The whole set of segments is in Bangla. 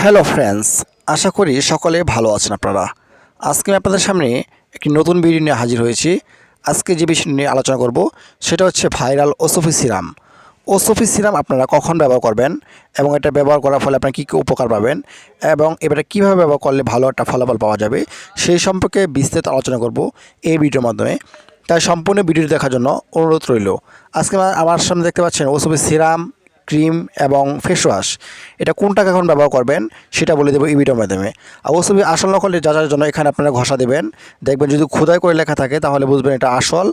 হ্যালো ফ্রেন্ডস আশা করি সকলে ভালো আছেন আপনারা। আজকে আমি আপনাদের সামনে একটি নতুন ভিডিও নিয়ে হাজির হয়েছি। আজকে যে বিষয় নিয়ে আলোচনা করব, সেটা হচ্ছে ভাইরাল ওসফি সিরাম। ওসফি সিরাম আপনারা কখন ব্যবহার করবেন এবং এটা ব্যবহার করার ফলে আপনার কী কী উপকার পাবেন এবং এবারে কীভাবে ব্যবহার করলে ভালো একটা ফলাফল পাওয়া যাবে, সেই সম্পর্কে বিস্তারিত আলোচনা করব এই ভিডিওর মাধ্যমে। তাই সম্পূর্ণ ভিডিওটি দেখার জন্য অনুরোধ রইল। আজকে আমার- সামনে দেখতে পাচ্ছেন ওসফি সিরাম ক্রিম এবং ফেস ওয়াশ এটা কোনটা কখন ব্যবহার করবেন সেটা বলে দেবো ভিডিওর মাধ্যমে। অবশ্যই আসল নকল যাচার জন্য এখানে আপনারা ঘষা দেবেন। দেখবেন যদি খোদাই করে লেখা থাকে তাহলে বুঝবেন এটা আসল।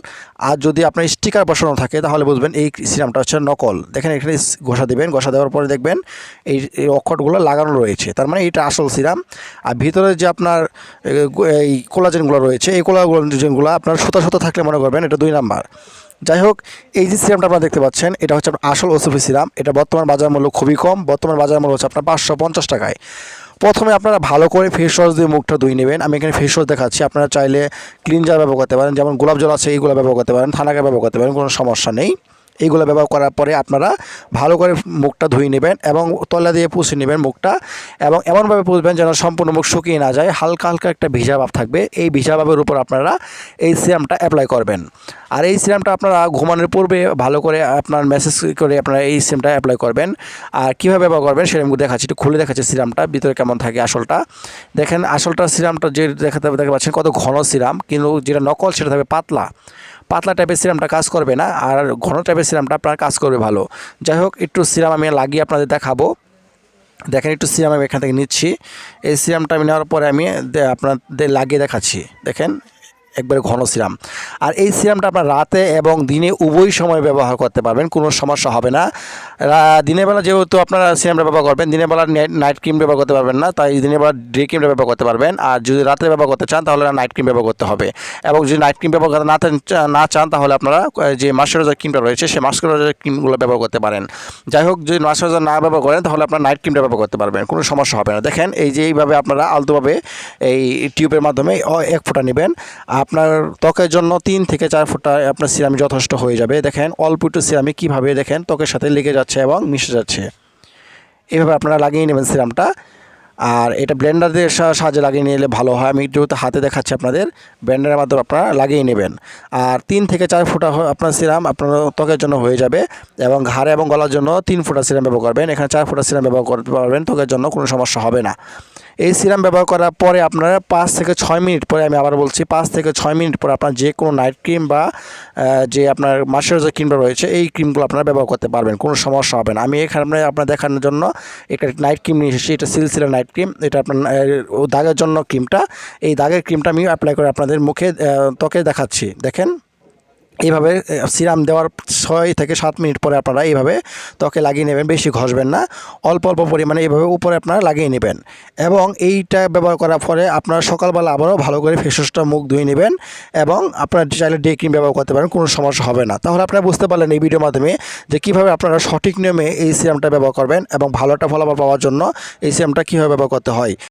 আর যদি আপনার স্টিকার বসানো থাকে তাহলে বুঝবেন এই সিরামটা হচ্ছে নকল। দেখেন এখানে ঘষা দেবেন, ঘষা দেওয়ার পরে দেখবেন এই অক্ষরগুলো লাগানো রয়েছে। তার মানে এটা আসল সিরাম। আর ভিতরে যে আপনার এই কোলাজেনগুলো রয়েছে, এই কোলাজেনগুলো আপনার সুতা সুতা থাকলে মনে করবেন এটা দুই নাম্বার। যাই হোক এই যে সিরামটা আপনারা দেখতে পাচ্ছেন, এটা হচ্ছে আপনার আসল ওসুফি সিরাম। এটা বর্তমান বাজার মূল্য খুবই কম, বর্তমান বাজার মূল্য হচ্ছে আপনার পাঁচশো পঞ্চাশ টাকায়। প্রথমে আপনারা ভালো করে ফেস ওয়াশ দিয়ে মুখটা ধুয়ে নেবেন। আমি এখানে ফেস ওয়াশ দেখাচ্ছি, আপনারা চাইলে ক্লিনজার ব্যবহার করতে পারেন, যেমন গোলাপ জল আছে, এইগুলো ব্যবহার করতে পারেন, থানাকে ব্যবহার করতে পারেন, কোনো সমস্যা নেই। এইগুলো ব্যবহার করার পরে আপনারা ভালো করে মুখটা ধুয়ে নেবেন এবং তলা দিয়ে পুষে নেবেন মুখটা এবং এমনভাবে পুষবেন যেন সম্পূর্ণ মুখ শুকিয়ে না যায়। হালকা হালকা একটা ভিজা ভাব থাকবে। এই ভিজা ভাবের উপর আপনারা এই সিরামটা অ্যাপ্লাই করবেন। আর এই সিরামটা আপনারা ঘুমানোর পূর্বে ভালো করে আপনার মেসেজ করে আপনারা এই সিরামটা অ্যাপ্লাই করবেন। আর কীভাবে ব্যবহার করবেন সেরকম দেখাচ্ছি। একটু খুলে দেখাচ্ছি সিরামটা, ভিতরে কেমন থাকে আসলটা। দেখেন, আসলটা সিরামটা যে দেখাতে দেখতে পাচ্ছেন কত ঘন সিরাম, কিন্তু যেটা নকল সেটা থাকবে পাতলা। পাতলা টাইপের সিরামটা কাজ করবে না, আর ঘন টাইপের সিরামটা আপনার কাজ করবে ভালো। যাই হোক, একটু সিরাম আমি লাগিয়ে আপনাদের দেখাবো। দেখেন, একটু সিরাম আমি এখান থেকে নিচ্ছি। এই সিরামটা আমি নেওয়ার পরে আমি আপনাদের লাগিয়ে দেখাচ্ছি। দেখেন একবারে ঘন সিরাম। আর এই সিরামটা আপনার রাতে এবং দিনে উভয় সময় ব্যবহার করতে পারবেন, কোনো সমস্যা হবে না। দিনের বেলা যেহেতু আপনারা সিরামটা ব্যবহার করবেন, দিনের বেলা নাইট ক্রিম ব্যবহার করতে পারবেন না, তাই দিনের বেলা ডে ক্রিমটা ব্যবহার করতে পারবেন। আর যদি রাতে ব্যবহার করতে চান, তাহলে নাইট ক্রিম ব্যবহার করতে হবে। এবং যদি নাইট ক্রিম ব্যবহার করতে না না চান, তাহলে আপনারা যে ময়শ্চারাইজার ক্রিমটা রয়েছে, সেই ময়শ্চারাইজার ক্রিমগুলো ব্যবহার করতে পারেন। যাই হোক, যদি ময়শ্চারাইজার না ব্যবহার করেন, তাহলে আপনার নাইট ক্রিমটা ব্যবহার করতে পারবেন, কোনো সমস্যা হবে না। দেখেন, এই যে এইভাবে আপনারা আলতোভাবে এই টিউবের মাধ্যমে এক ফোঁটা নেবেন। আপনার ত্বকের জন্য তিন থেকে চার ফোঁটা আপনার সিরামি যথেষ্ট হয়ে যাবে। দেখেন, অল্প একটু সিরামি কীভাবে দেখেন, ত্বকের সাথে লেগে যাচ্ছে এবং মিশে যাচ্ছে। এভাবে আপনারা লাগিয়ে নেবেন সিরামটা। আর এটা ব্লেন্ডারদের সাহায্যে লাগিয়ে নিলে ভালো হয়। আমি যেহেতু হাতে দেখাচ্ছি আপনাদের ব্লেন্ডারের মাধ্যমে আপনারা লাগিয়ে নেবেন। আর তিন থেকে চার ফোঁটা আপনার সিরাম আপনার ত্বকের জন্য হয়ে যাবে এবং ঘাড়ে এবং গলার জন্য তিন ফোঁটা সিরাম ব্যবহার করবেন। এখানে চার ফোঁটা সিরাম ব্যবহার করতে পারবেন, ত্বকের জন্য কোনো সমস্যা হবে না। এই সিরাম ব্যবহার করার পরে আপনারা পাঁচ থেকে ছয় মিনিট পরে আমি আবার বলছি, পাঁচ থেকে ছয় মিনিট পরে আপনার যে কোনো নাইট ক্রিম বা যে আপনার ময়শ্চারাইজার ক্রিমটা রয়েছে, এই ক্রিমগুলো আপনারা ব্যবহার করতে পারবেন, কোনো সমস্যা হবে না। আমি এখানে আপনার দেখানোর জন্য একটা নাইট ক্রিম নিয়ে এসেছি, এটা সিলসিলা নাইট ক্রিম এটা আপনার দাগের জন্য ক্রিমটা এই দাগের ক্রিমটা আমি অ্যাপ্লাই করে আপনাদের মুখে ত্বকে দেখাচ্ছি, দেখেন। এইভাবে সিরাম দেওয়ার ছয় থেকে সাত মিনিট পরে আপনারা এইভাবে ত্বকে লাগিয়ে নেবেন, বেশি ঘষবেন না। অল্প অল্প পরিমাণে এইভাবে উপরে আপনারা লাগিয়ে নেবেন। এবং এইটা ব্যবহার করার পরে আপনারা সকালবেলা আবারও ভালো করে ফেসওয়াশটা মুখ ধুয়ে নেবেন এবং আপনারা চাইলে ডে ক্রিম ব্যবহার করতে পারেন, কোনো সমস্যা হবে না। তাহলে আপনারা বুঝতে পারলেন এই ভিডিওর মাধ্যমে যে কীভাবে আপনারা সঠিক নিয়মে এই সিরামটা ব্যবহার করবেন এবং ভালো একটা ফলাফল পাওয়ার জন্য এই সিরামটা কীভাবে ব্যবহার করতে হয়।